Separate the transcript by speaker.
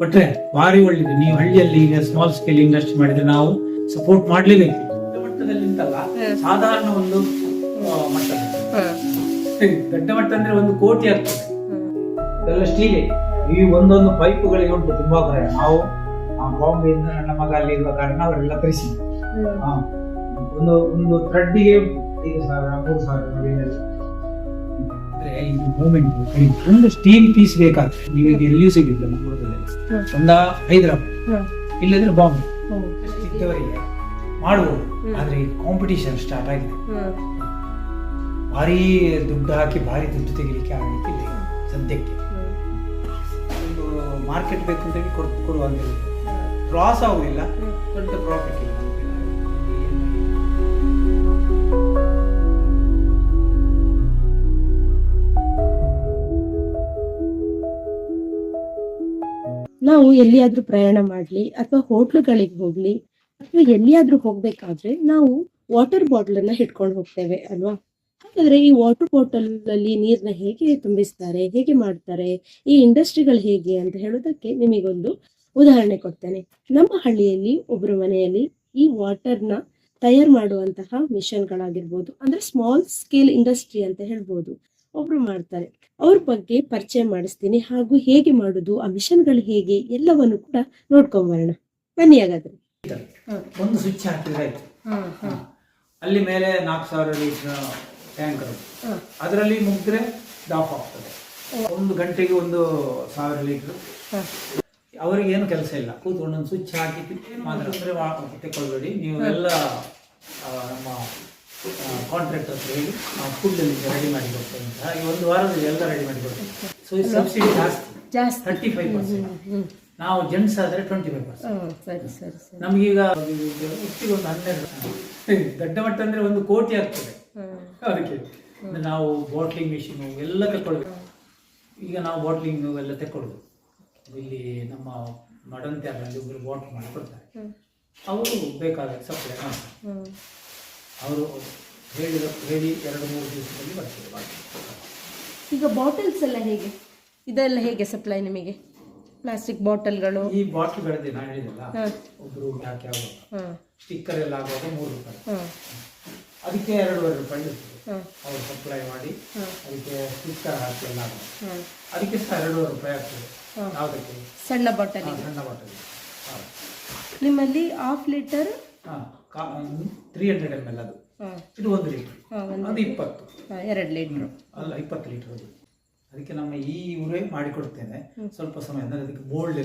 Speaker 1: ಕೊಟ್ರೆ ಭಾರಿ ಒಳ್ಳೇದು. ನೀವು ಹಳ್ಳಿಯಲ್ಲಿ ಈಗ ಸ್ಮಾಲ್ ಸ್ಕೇಲ್ ಇಂಡಸ್ಟ್ರಿ ಮಾಡಿದ್ರೆ ನಾವು ಸಪೋರ್ಟ್ ಮಾಡ್ಲೇಬೇಕು. ಮಟ್ಟದಲ್ಲಿ ಸಾಧಾರಣ ಒಂದು ಮಟ್ಟ. ದೊಡ್ಡ ಮಟ್ಟ ಅಂದ್ರೆ ಒಂದು ಕೋಟಿ ಆಗ್ತದೆ. ಇದೆಲ್ಲ ಸ್ಟೀಲೇ ಈ ಒಂದೊಂದು ಪೈಪ್ಗಳಿಗೆ ಉಂಟು ತುಂಬಾ ಭಯ ನಾವು ಆ, ಬಾಂಬೆಯಿಂದ ನನ್ನ ಮಗ ಅಲ್ಲಿ ಇರುವ ಕಾರಣ ಅವರೆಲ್ಲ ಕರೆಸಿ. ಒಂದು ಒಂದು ಥ್ರೆಡ್ಡಿಗೆ ಐದು ಸಾವಿರ ಮೂರು ಸಾವಿರ. ಅಂದ್ರೆ ಇದು ಮೂಮೆಂಟ್ ಒಂದು ಸ್ಟೀಲ್ ಪೀಸ್ ಬೇಕಾಗ್ತದೆ ನೀವು ಈಗ ಎಲ್ಲಿಯೂ ಸಿಗಿಲ್ಲ ಮಂಗಳೂರದಲ್ಲಿ ಒಂದ ಹೈದರಾಬಾದ್. ಇಲ್ಲದ್ರೆ ಬಾಂಬೆ. ಇದ್ದವರಿಗೆ ಮಾಡ್ಬೋದು ಆದ್ರೆ ಈ ಕಾಂಪಿಟಿಷನ್ ಸ್ಟಾರ್ಟ್ ಆಗಿದೆ. ಭಾರಿ ದುಡ್ಡು ಹಾಕಿ ಭಾರಿ ದುಡ್ಡು ತೆಗಿಲಿಕ್ಕೆ ಆಗಲಿಕ್ಕಿಲ್ಲ ಸದ್ಯಕ್ಕೆ. ಒಂದು ಮಾರ್ಕೆಟ್ ಬೇಕು ಅಂತ ಹೇಳಿ ಕೊಡ್ ಕೊಡುವಂತಿಲ್ಲ ಲಾಸ್ ಆಗುದಿಲ್ಲ ದೊಡ್ಡ ಪ್ರಾಫಿಟ್ ಇಲ್ಲ.
Speaker 2: ನಾವು ಎಲ್ಲಿಯಾದ್ರೂ ಪ್ರಯಾಣ ಮಾಡ್ಲಿ ಅಥವಾ ಹೋಟ್ಲುಗಳಿಗೆ ಹೋಗ್ಲಿ ಅಥವಾ ಎಲ್ಲಿಯಾದ್ರೂ ಹೋಗ್ಬೇಕಾದ್ರೆ ನಾವು ವಾಟರ್ ಬಾಟಲ್ ಅನ್ನ ಹಿಡ್ಕೊಂಡು ಹೋಗ್ತೇವೆ ಅಲ್ವಾ? ಹಾಗಾದ್ರೆ ಈ ವಾಟರ್ ಬಾಟಲ್ ಅಲ್ಲಿ ನೀರ್ನ ಹೇಗೆ ತುಂಬಿಸ್ತಾರೆ, ಹೇಗೆ ಮಾಡ್ತಾರೆ, ಈ ಇಂಡಸ್ಟ್ರಿಗಳು ಹೇಗೆ ಅಂತ ಹೇಳೋದಕ್ಕೆ ನಿಮಗೊಂದು ಉದಾಹರಣೆ ಕೊಡ್ತೇನೆ. ನಮ್ಮ ಹಳ್ಳಿಯಲ್ಲಿ ಒಬ್ಬರ ಮನೆಯಲ್ಲಿ ಈ ವಾಟರ್ನ ತಯಾರು ಮಾಡುವಂತಹ ಮಿಷನ್ಗಳಾಗಿರ್ಬೋದು, ಅಂದ್ರೆ ಸ್ಮಾಲ್ ಸ್ಕೇಲ್ ಇಂಡಸ್ಟ್ರಿ ಅಂತ ಹೇಳ್ಬೋದು. ಒಬ್ರು ಮಾಡ್ತಾರೆ. ಅವ್ರ ಬಗ್ಗೆ ಪರಿಚಯ ಮಾಡಿಸ್ತೀನಿ. ಹಾಗೂ ಹೇಗೆ ಮಾಡುದು ಆ ಮಿಷನ್ಗಳು ಹೇಗೆ ಎಲ್ಲವನ್ನು ಕೂಡ ನೋಡ್ಕೊಂಬರೋಣ ಬನ್ನಿ ಹಾಗಾದ್ರೆ.
Speaker 1: ಒಂದು ಸ್ವಿಚ್ ಹಾಕಿದ್ರೆ ಆಯ್ತು. ಅಲ್ಲಿ ಮೇಲೆ ನಾಲ್ಕು ಸಾವಿರ ಲೀಟರ್ ಟ್ಯಾಂಕರ್ ಅದರಲ್ಲಿ ಮುಗಿದ್ರೆ ಡಾಪ್ ಆಗ್ತದೆ. ಒಂದು ಗಂಟೆಗೆ ಒಂದು ಸಾವಿರ ಲೀಟರ್. ಅವರಿಗೆ ಏನು ಕೆಲಸ ಇಲ್ಲ. ಕೂತ್ಕೊಂಡು ಒಂದು ಸ್ವಿಚ್ ಹಾಕಿ ಮಾತ್ರ ತೆಕ್ಕೊಳ್ಬೇಡಿ ನೀವು ಎಲ್ಲ ನಮ್ಮ ಕಾಂಟ್ರಾಕ್ಟ್ ಹತ್ರ ಹೇಳಿ ನಾವು ಫುಡ್ ರೆಡಿ ಮಾಡಿ ಕೊಡ್ತೇವೆ ಅಂತ. ಈ ಒಂದು ವಾರದಲ್ಲಿ ಎಲ್ಲ ರೆಡಿ ಮಾಡಿ ಕೊಡ್ತೇವೆ. ಸೊ ಈ ಸಬ್ಸಿಡಿ ಜಾಸ್ತಿ.
Speaker 2: ಜಾಸ್ತಿ.
Speaker 1: ತರ್ಟಿ ಫೈವ್ ಪರ್ಸೆಂಟ್ ನಾವು ಜೆಂಟ್ಸ್ ಆದ್ರೆ ಟ್ವೆಂಟಿ ಫೈವ್ ಪರ್ಸೆಂಟ್
Speaker 2: ಸರಿ ಸರಿ ಸರಿ.
Speaker 1: ನಮಗೀಗ ಒಟ್ಟಿಗೆ ಒಂದು ಹನ್ನೆರಡು ದೊಡ್ಡ ಮಟ್ಟ ಅಂದ್ರೆ ಒಂದು ಕೋಟಿ ಆಗ್ತದೆ. ಅದಕ್ಕೆ ನಾವು ಬಾಟ್ಲಿಂಗ್ ಮಿಷಿನ್ ಎಲ್ಲ ತಗೊಳ್ಬೇಕು ಈಗ ನಾವು ಬಾಟ್ಲಿಂಗ್ ಎಲ್ಲ ತೆಕ್ಕೊಳ್ಳೋದು ಇಲ್ಲಿ ನಮ್ಮ ಮಡನ್ ಅಲ್ಲಿ ಒಬ್ಬರು ಬಾಟ್ಲ್ ಮಾಡಿ ಕೊಡ್ತಾರೆ. ಅವರು ಬೇಕಾದ ಸಪ್ಲೈ ಮಾಡ್ತಾರೆ. ಅವರು ಹೇಳಿದ ಹೇಳಿ ಎರಡು ಮೂರು ದಿವಸದಲ್ಲಿ ಬರ್ತದೆ ಬಾಟ್ಲಿ
Speaker 2: ಈಗ ಬಾಟಲ್ಸ್ ಎಲ್ಲ ಹೇಗೆ? ಇದೆಲ್ಲ ಹೇಗೆ ಸಪ್ಲೈ ನಿಮಗೆ? ಪ್ಲಾಸ್ಟಿಕ್ ಬಾಟಲ್ಗಳು?
Speaker 1: ಈ ಬಾಟ್ಲ್ಗಳದ್ದು ನಾನು ಹೇಳಿದಲ್ಲ
Speaker 2: ಒಬ್ಬರು
Speaker 1: ಒಬ್ರು ಹಾಕಿ ಆಗುವಾಗ ಸ್ಟಿಕ್ಕರ್ ಎಲ್ಲ ಆಗುವಾಗ ಮೂರು ರೂಪಾಯಿ. ಅದಕ್ಕೆ ಎರಡೂವರೆ ರೂಪಾಯಿ ಇರ್ತದೆ. ಅವ್ರು ಸಪ್ಲೈ ಮಾಡಿ ಅದಕ್ಕೆ ಸ್ಟಿಕ್ಕರ್ ಹಾಕಿ ಎಲ್ಲ ಆಗುವಾಗ ಅದಕ್ಕೆ ಸಹ ಎರಡೂವರೆ ರೂಪಾಯಿ ಆಗ್ತದೆ. ಯಾವುದಕ್ಕೆ?
Speaker 2: ಸಣ್ಣ ಬಾಟಲ್
Speaker 1: ಸಣ್ಣ ಬಾಟಲ್
Speaker 2: ನಿಮ್ಮಲ್ಲಿ half litre
Speaker 1: three hundred M L ಅದು. ಇದು ಒಂದು ಲೀಟ್ರ್ ಅದು ಇಪ್ಪತ್ತು.
Speaker 2: ಎರಡು ಲೀಟ್ರ್
Speaker 1: ಅಲ್ಲ ಇಪ್ಪತ್ತು ಲೀಟರ್ ಅದು. ಅದಕ್ಕೆ ನಮ್ಮ ಈ ಊರೇ ಮಾಡಿಕೊಡ್ತೇನೆ. ಸ್ವಲ್ಪ ಸಮಯ ಅಂದರೆ ಅದಕ್ಕೆ ಬೋಲ್ಡ್